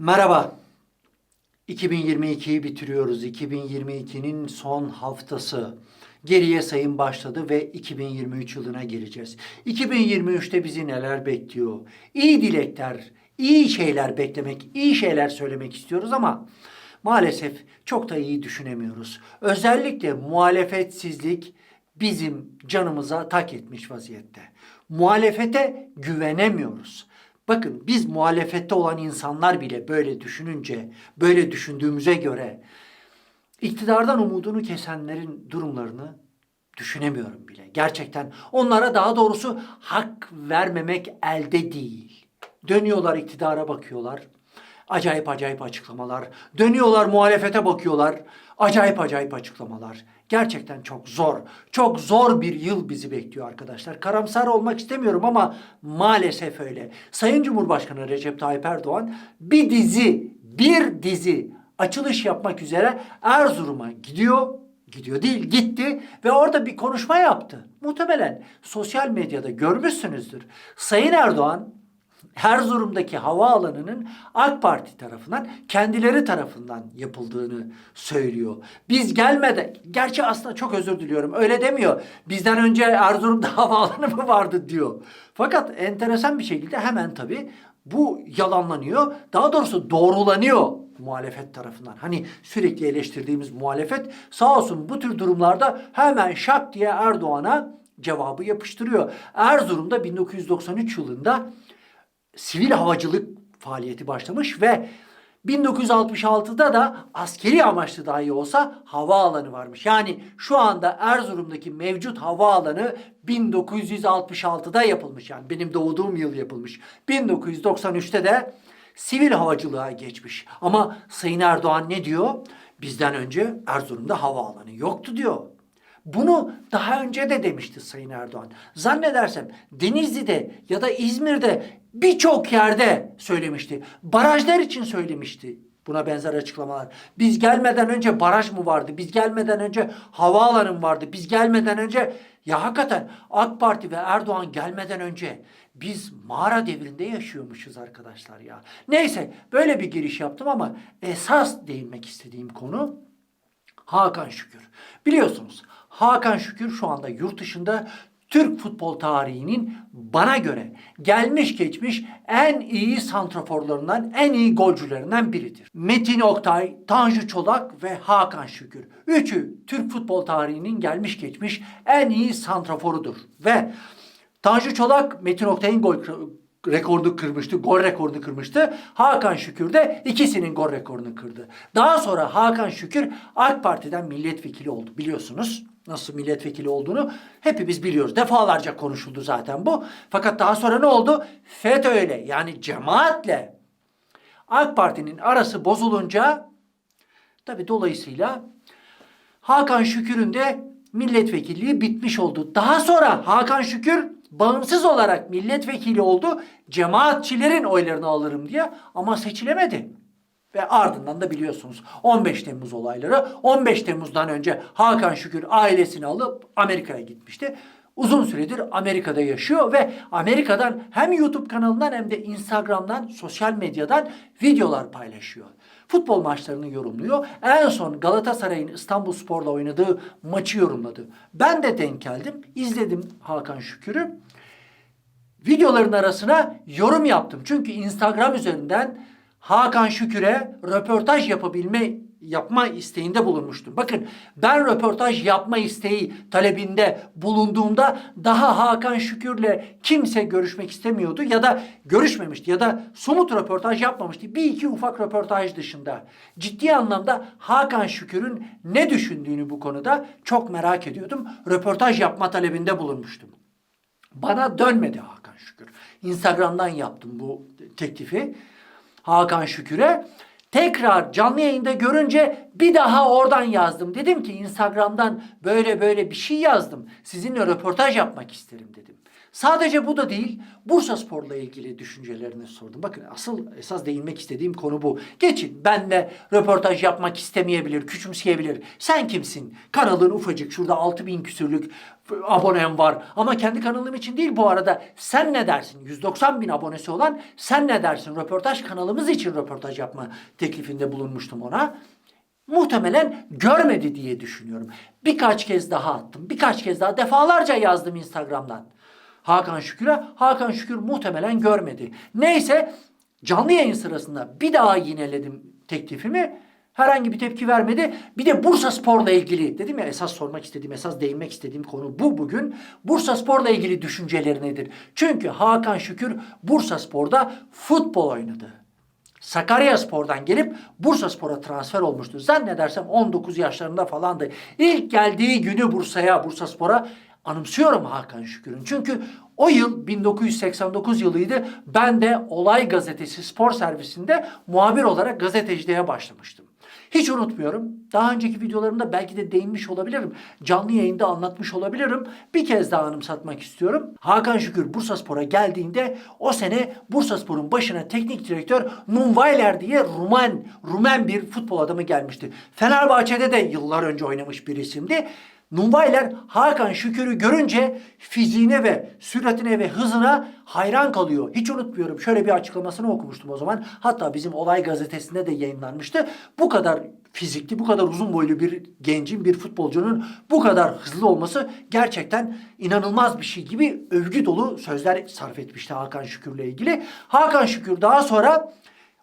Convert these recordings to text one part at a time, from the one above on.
Merhaba. 2022'yi bitiriyoruz. 2022'nin son haftası. Geriye sayım başladı ve 2023 yılına gireceğiz. 2023'te bizi neler bekliyor? İyi dilekler, iyi şeyler beklemek, iyi şeyler söylemek istiyoruz ama maalesef çok da iyi düşünemiyoruz. Özellikle muhalefetsizlik bizim canımıza tak etmiş vaziyette. Muhalefete güvenemiyoruz. Bakın biz muhalefette olan insanlar bile böyle düşününce, böyle düşündüğümüze göre iktidardan umudunu kesenlerin durumlarını düşünemiyorum bile. Gerçekten onlara daha doğrusu hak vermemek elde değil. Dönüyorlar iktidara bakıyorlar. Acayip acayip açıklamalar. Dönüyorlar muhalefete bakıyorlar. Acayip acayip açıklamalar. Gerçekten çok zor. Çok zor bir yıl bizi bekliyor arkadaşlar. Karamsar olmak istemiyorum ama maalesef öyle. Sayın Cumhurbaşkanı Recep Tayyip Erdoğan bir dizi, bir dizi açılış yapmak üzere Erzurum'a gidiyor. Gidiyor değil, gitti ve orada bir konuşma yaptı. Muhtemelen sosyal medyada görmüşsünüzdür. Sayın Erdoğan Erzurum'daki havaalanının AK Parti tarafından kendileri tarafından yapıldığını söylüyor. Biz gelmeden, gerçi aslında çok özür diliyorum öyle demiyor. Bizden önce Erzurum'da havaalanı mı vardı diyor. Fakat enteresan bir şekilde hemen tabii bu yalanlanıyor. Daha doğrusu doğrulanıyor muhalefet tarafından. Hani sürekli eleştirdiğimiz muhalefet sağ olsun bu tür durumlarda hemen şak diye Erdoğan'a cevabı yapıştırıyor. Erzurum'da 1993 yılında sivil havacılık faaliyeti başlamış ve 1966'da da askeri amaçlı dahi olsa havaalanı varmış. Yani şu anda Erzurum'daki mevcut havaalanı 1966'da yapılmış. Yani benim doğduğum yıl yapılmış. 1993'te de sivil havacılığa geçmiş. Ama Sayın Erdoğan ne diyor? Bizden önce Erzurum'da havaalanı yoktu diyor. Bunu daha önce de demişti Sayın Erdoğan. Zannedersem Denizli'de ya da İzmir'de birçok yerde söylemişti. Barajlar için söylemişti buna benzer açıklamalar. Biz gelmeden önce baraj mı vardı? Biz gelmeden önce havaalanı mı vardı? Biz gelmeden önce ya hakikaten AK Parti ve Erdoğan gelmeden önce biz mağara devrinde yaşıyormuşuz arkadaşlar ya. Neyse böyle bir giriş yaptım ama esas değinmek istediğim konu Hakan Şükür. Biliyorsunuz Hakan Şükür şu anda yurt dışında Türk futbol tarihinin bana göre gelmiş geçmiş en iyi santraforlarından, en iyi golcülerinden biridir. Metin Oktay, Tanju Çolak ve Hakan Şükür. Üçü Türk futbol tarihinin gelmiş geçmiş en iyi santraforudur. Ve Tanju Çolak Metin Oktay'ın gol rekorunu kırmıştı, gol rekorunu kırmıştı. Hakan Şükür de ikisinin gol rekorunu kırdı. Daha sonra Hakan Şükür AK Parti'den milletvekili oldu biliyorsunuz. Nasıl milletvekili olduğunu hepimiz biliyoruz. Defalarca konuşuldu zaten bu. Fakat daha sonra ne oldu? FETÖ'yle yani cemaatle AK Parti'nin arası bozulunca tabi dolayısıyla Hakan Şükür'ün de milletvekilliği bitmiş oldu. Daha sonra Hakan Şükür bağımsız olarak milletvekili oldu. Cemaatçilerin oylarını alırım diye ama seçilemedi. Ve ardından da biliyorsunuz 15 Temmuz olayları. 15 Temmuz'dan önce Hakan Şükür ailesini alıp Amerika'ya gitmişti. Uzun süredir Amerika'da yaşıyor ve Amerika'dan hem YouTube kanalından hem de Instagram'dan, sosyal medyadan videolar paylaşıyor. Futbol maçlarını yorumluyor. En son Galatasaray'ın İstanbul Spor'la oynadığı maçı yorumladı. Ben de denk geldim. izledim Hakan Şükür'ü. Videoların arasına yorum yaptım. Çünkü Instagram üzerinden Hakan Şükür'e röportaj yapabilme yapma isteğinde bulunmuştum. Bakın ben röportaj yapma isteği talebinde bulunduğumda daha Hakan Şükür'le kimse görüşmek istemiyordu ya da görüşmemişti ya da somut röportaj yapmamıştı. Bir iki ufak röportaj dışında. Ciddi anlamda Hakan Şükür'ün ne düşündüğünü bu konuda çok merak ediyordum. Röportaj yapma talebinde bulunmuştum. Bana dönmedi Hakan Şükür. Instagram'dan yaptım bu teklifi. Hakan Şükür'e. Tekrar canlı yayında görünce bir daha oradan yazdım. Dedim ki Instagram'dan böyle böyle bir şey yazdım. Sizinle röportaj yapmak isterim dedim. Sadece bu da değil, Bursa Spor'la ilgili düşüncelerini sordum. Bakın asıl esas değinmek istediğim konu bu. Geçin benle röportaj yapmak istemeyebilir, küçümseyebilir. Sen kimsin? Kanalın ufacık, şurada 6000 küsürlük abonem var. Ama kendi kanalım için değil bu arada. Sen ne dersin? 190 bin abonesi olan sen ne dersin? Röportaj kanalımız için röportaj yapma teklifinde bulunmuştum ona muhtemelen görmedi diye düşünüyorum. Birkaç kez daha attım. Birkaç kez daha defalarca yazdım Instagram'dan. Hakan Şükür'e. Hakan Şükür muhtemelen görmedi. Neyse canlı yayın sırasında bir daha yineledim teklifimi. Herhangi bir tepki vermedi. Bir de Bursa Spor'la ilgili dedim ya esas sormak istediğim, esas değinmek istediğim konu bu bugün. Bursa Spor'la ilgili düşünceleri nedir? Çünkü Hakan Şükür Bursa Spor'da futbol oynadı. Sakaryaspor'dan gelip Bursaspor'a transfer olmuştu. Zannedersem 19 yaşlarında falandı. İlk geldiği günü Bursa'ya, Bursaspor'a anımsıyorum Hakan Şükür'ün. Çünkü o yıl 1989 yılıydı. Ben de Olay Gazetesi spor servisinde muhabir olarak gazeteciliğe başlamıştım. Hiç unutmuyorum. Daha önceki videolarımda belki de değinmiş olabilirim. Canlı yayında anlatmış olabilirim. Bir kez daha anımsatmak istiyorum. Hakan Şükür Bursaspor'a geldiğinde o sene Bursaspor'un başına teknik direktör Nunvayler diye Rumen, Rumen bir futbol adamı gelmişti. Fenerbahçe'de de yıllar önce oynamış bir isimdi. Nunvayler Hakan Şükür'ü görünce fiziğine ve süratine ve hızına hayran kalıyor. Hiç unutmuyorum. Şöyle bir açıklamasını okumuştum o zaman. Hatta bizim Olay gazetesinde de yayınlanmıştı. Bu kadar fizikli, bu kadar uzun boylu bir gencin, bir futbolcunun bu kadar hızlı olması gerçekten inanılmaz bir şey gibi övgü dolu sözler sarf etmişti Hakan Şükür'le ilgili. Hakan Şükür daha sonra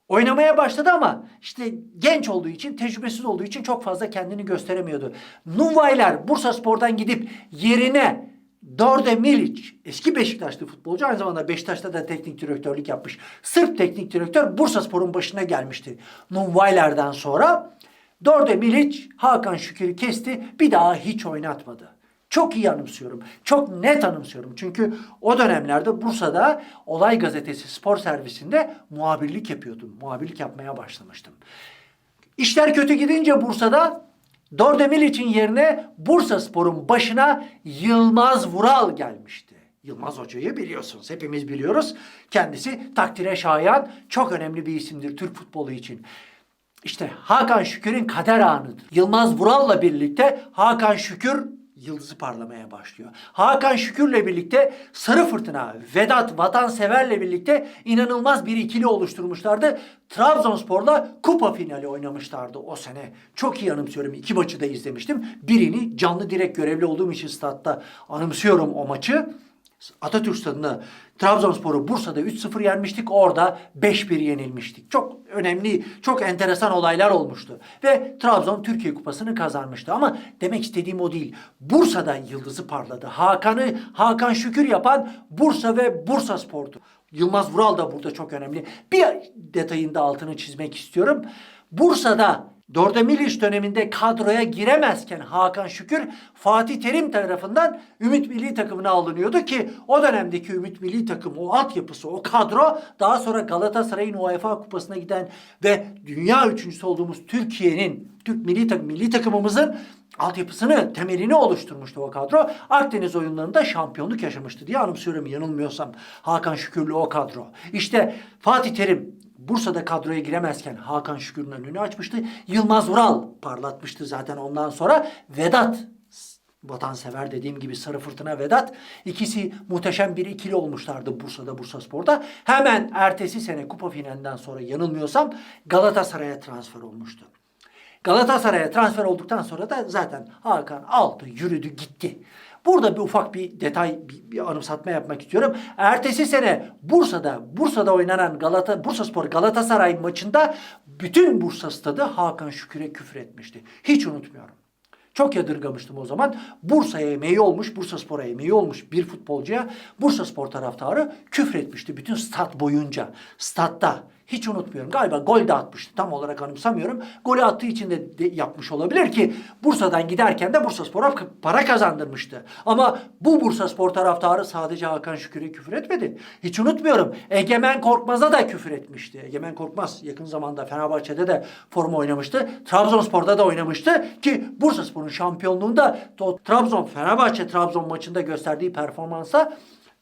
Oynamaya başladı ama işte genç olduğu için, tecrübesiz olduğu için çok fazla kendini gösteremiyordu. Nuvaylar Bursa Spor'dan gidip yerine Dorde Milic, eski Beşiktaşlı futbolcu, aynı zamanda Beşiktaş'ta da teknik direktörlük yapmış. Sırp teknik direktör Bursa Spor'un başına gelmişti. Nuvaylar'dan sonra Dorde Milic Hakan Şükür'ü kesti, bir daha hiç oynatmadı. Çok iyi anımsıyorum. Çok net anımsıyorum. Çünkü o dönemlerde Bursa'da Olay Gazetesi spor servisinde muhabirlik yapıyordum. Muhabirlik yapmaya başlamıştım. İşler kötü gidince Bursa'da Dordemir için yerine Bursa Spor'un başına Yılmaz Vural gelmişti. Yılmaz Hoca'yı biliyorsunuz. Hepimiz biliyoruz. Kendisi takdire şayan çok önemli bir isimdir Türk futbolu için. İşte Hakan Şükür'ün kader anıdır. Yılmaz Vural'la birlikte Hakan Şükür yıldızı parlamaya başlıyor. Hakan Şükür'le birlikte Sarı Fırtına, Vedat Vatansever'le birlikte inanılmaz bir ikili oluşturmuşlardı. Trabzonspor'la kupa finali oynamışlardı o sene. Çok iyi anımsıyorum. İki maçı da izlemiştim. Birini canlı direkt görevli olduğum için statta anımsıyorum o maçı. Atatürk Stadı'nda Trabzonspor'u Bursa'da 3-0 yenmiştik. Orada 5-1 yenilmiştik. Çok önemli, çok enteresan olaylar olmuştu. Ve Trabzon Türkiye Kupası'nı kazanmıştı. Ama demek istediğim o değil. Bursa'da yıldızı parladı. Hakan'ı Hakan Şükür yapan Bursa ve Bursa Spor'du. Yılmaz Vural da burada çok önemli. Bir detayın da altını çizmek istiyorum. Bursa'da Dordemiliş döneminde kadroya giremezken Hakan Şükür Fatih Terim tarafından Ümit Milli takımına alınıyordu ki o dönemdeki Ümit Milli takım, o altyapısı, o kadro daha sonra Galatasaray'ın UEFA kupasına giden ve dünya üçüncüsü olduğumuz Türkiye'nin, Türk milli, takım, milli takımımızın altyapısını, temelini oluşturmuştu o kadro. Akdeniz oyunlarında şampiyonluk yaşamıştı diye anımsıyorum yanılmıyorsam. Hakan Şükürlü o kadro. İşte Fatih Terim Bursa'da kadroya giremezken Hakan Şükür'ün önünü açmıştı. Yılmaz Vural parlatmıştı zaten ondan sonra. Vedat vatansever dediğim gibi Sarı Fırtına Vedat ikisi muhteşem bir ikili olmuşlardı Bursa'da Bursa Spor'da. Hemen ertesi sene kupa finalinden sonra yanılmıyorsam Galatasaray'a transfer olmuştu. Galatasaray'a transfer olduktan sonra da zaten Hakan aldı, yürüdü, gitti. Burada bir ufak bir detay, bir, bir anımsatma yapmak istiyorum. Ertesi sene Bursa'da, Bursa'da oynanan Galata, Bursaspor Galatasaray maçında bütün Bursa stadı Hakan Şükür'e küfür etmişti. Hiç unutmuyorum. Çok yadırgamıştım o zaman. Bursa'ya emeği olmuş, Bursaspor'a emeği olmuş bir futbolcuya Bursaspor taraftarı küfretmişti bütün stat boyunca. Statta. Hiç unutmuyorum. Galiba gol de atmıştı. Tam olarak anımsamıyorum. Golü attığı için de, de yapmış olabilir ki Bursa'dan giderken de Bursaspor'a k- para kazandırmıştı. Ama bu Bursaspor taraftarı sadece Hakan Şükür'e küfür etmedi. Hiç unutmuyorum. Egemen Korkmaz'a da küfür etmişti. Egemen Korkmaz yakın zamanda Fenerbahçe'de de forma oynamıştı. Trabzonspor'da da oynamıştı ki Bursaspor'un şampiyonluğunda Trabzon Fenerbahçe Trabzon maçında gösterdiği performansa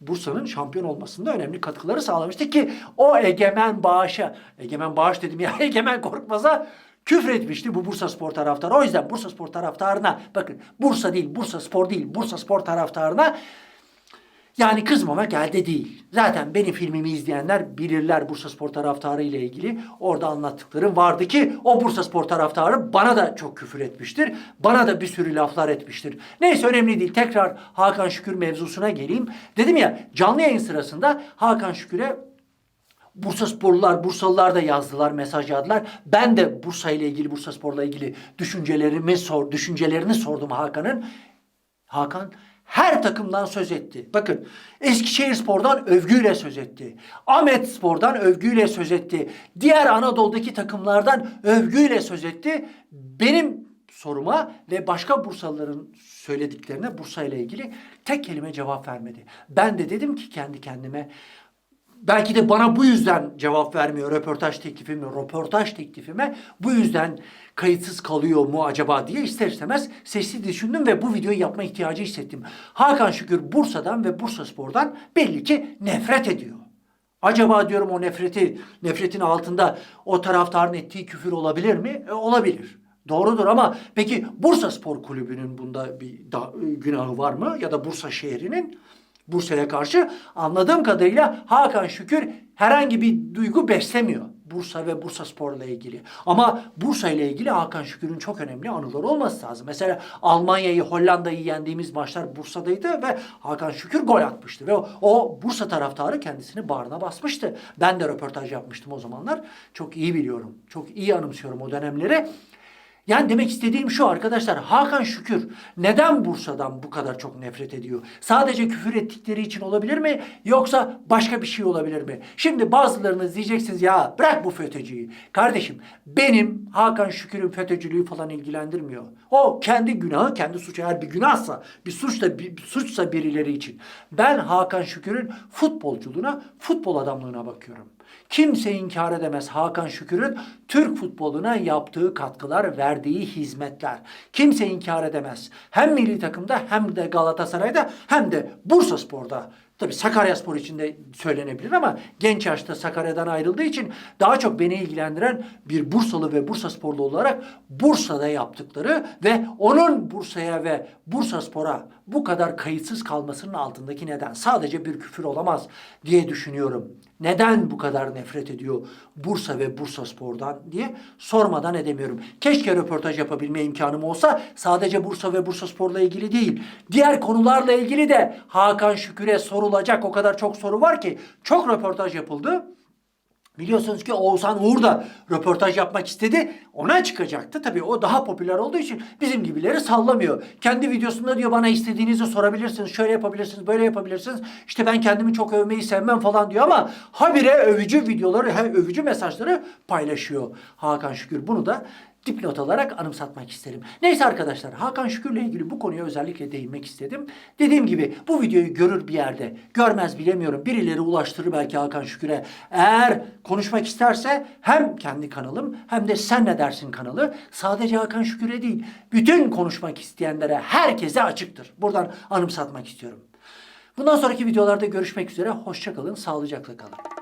Bursa'nın şampiyon olmasında önemli katkıları sağlamıştı ki o Egemen Bağış'a, Egemen Bağış dedim ya Egemen Korkmaz'a küfretmişti bu Bursa Spor taraftarı. O yüzden Bursa Spor taraftarına bakın Bursa değil, Bursa Spor değil, Bursa Spor taraftarına yani kızmamak elde değil. Zaten benim filmimi izleyenler bilirler Bursa Spor taraftarı ile ilgili. Orada anlattıklarım vardı ki o Bursa Spor taraftarı bana da çok küfür etmiştir. Bana da bir sürü laflar etmiştir. Neyse önemli değil. Tekrar Hakan Şükür mevzusuna geleyim. Dedim ya canlı yayın sırasında Hakan Şükür'e Bursa Sporlular, Bursalılar da yazdılar, mesaj yazdılar. Ben de Bursa ile ilgili, Bursa Spor'la ilgili düşüncelerimi sor, düşüncelerini sordum Hakan'ın. Hakan her takımdan söz etti. Bakın Eskişehir Spor'dan övgüyle söz etti. Ahmet Spor'dan övgüyle söz etti. Diğer Anadolu'daki takımlardan övgüyle söz etti. Benim soruma ve başka Bursalıların söylediklerine Bursa ile ilgili tek kelime cevap vermedi. Ben de dedim ki kendi kendime belki de bana bu yüzden cevap vermiyor röportaj teklifime, röportaj teklifime bu yüzden kayıtsız kalıyor mu acaba diye ister istemez sessiz düşündüm ve bu videoyu yapma ihtiyacı hissettim. Hakan Şükür Bursa'dan ve Bursa Spor'dan belli ki nefret ediyor. Acaba diyorum o nefreti, nefretin altında o taraftarın ettiği küfür olabilir mi? E, olabilir. Doğrudur ama peki Bursa Spor Kulübü'nün bunda bir da, e, günahı var mı? Ya da Bursa şehrinin? Bursa'ya karşı anladığım kadarıyla Hakan Şükür herhangi bir duygu beslemiyor. Bursa ve Bursa Spor'la ilgili. Ama Bursa ile ilgili Hakan Şükür'ün çok önemli anıları olması lazım. Mesela Almanya'yı, Hollanda'yı yendiğimiz maçlar Bursa'daydı ve Hakan Şükür gol atmıştı. Ve o, o Bursa taraftarı kendisini bağrına basmıştı. Ben de röportaj yapmıştım o zamanlar. Çok iyi biliyorum. Çok iyi anımsıyorum o dönemleri. Yani demek istediğim şu arkadaşlar Hakan Şükür neden Bursa'dan bu kadar çok nefret ediyor? Sadece küfür ettikleri için olabilir mi? Yoksa başka bir şey olabilir mi? Şimdi bazılarınız diyeceksiniz ya bırak bu FETÖ'cüyü. Kardeşim benim Hakan Şükür'ün FETÖ'cülüğü falan ilgilendirmiyor. O kendi günahı kendi suçu eğer bir günahsa bir suçsa bir, bir suçsa birileri için. Ben Hakan Şükür'ün futbolculuğuna futbol adamlığına bakıyorum. Kimse inkar edemez Hakan Şükür'ün Türk futboluna yaptığı katkılar, verdiği hizmetler. Kimse inkar edemez. Hem milli takımda hem de Galatasaray'da hem de Bursa Spor'da. Tabii Sakaryaspor için de söylenebilir ama genç yaşta Sakarya'dan ayrıldığı için daha çok beni ilgilendiren bir Bursalı ve Bursa sporlu olarak Bursa'da yaptıkları ve onun Bursa'ya ve Bursa Spor'a bu kadar kayıtsız kalmasının altındaki neden sadece bir küfür olamaz diye düşünüyorum. Neden bu kadar nefret ediyor Bursa ve Bursa Spor'dan diye sormadan edemiyorum. Keşke röportaj yapabilme imkanım olsa sadece Bursa ve Bursa Spor'la ilgili değil. Diğer konularla ilgili de Hakan Şükür'e sorulacak o kadar çok soru var ki çok röportaj yapıldı. Biliyorsunuz ki Oğuzhan Uğur da röportaj yapmak istedi. Ona çıkacaktı. Tabii o daha popüler olduğu için bizim gibileri sallamıyor. Kendi videosunda diyor bana istediğinizi sorabilirsiniz. Şöyle yapabilirsiniz, böyle yapabilirsiniz. İşte ben kendimi çok övmeyi sevmem falan diyor ama habire övücü videoları, övücü mesajları paylaşıyor Hakan Şükür. Bunu da dipnot olarak anımsatmak isterim. Neyse arkadaşlar Hakan Şükür'le ilgili bu konuya özellikle değinmek istedim. Dediğim gibi bu videoyu görür bir yerde, görmez bilemiyorum. Birileri ulaştırır belki Hakan Şükür'e. Eğer konuşmak isterse hem kendi kanalım hem de sen ne dersin kanalı sadece Hakan Şükür'e değil bütün konuşmak isteyenlere herkese açıktır. Buradan anımsatmak istiyorum. Bundan sonraki videolarda görüşmek üzere. Hoşçakalın, sağlıcakla kalın.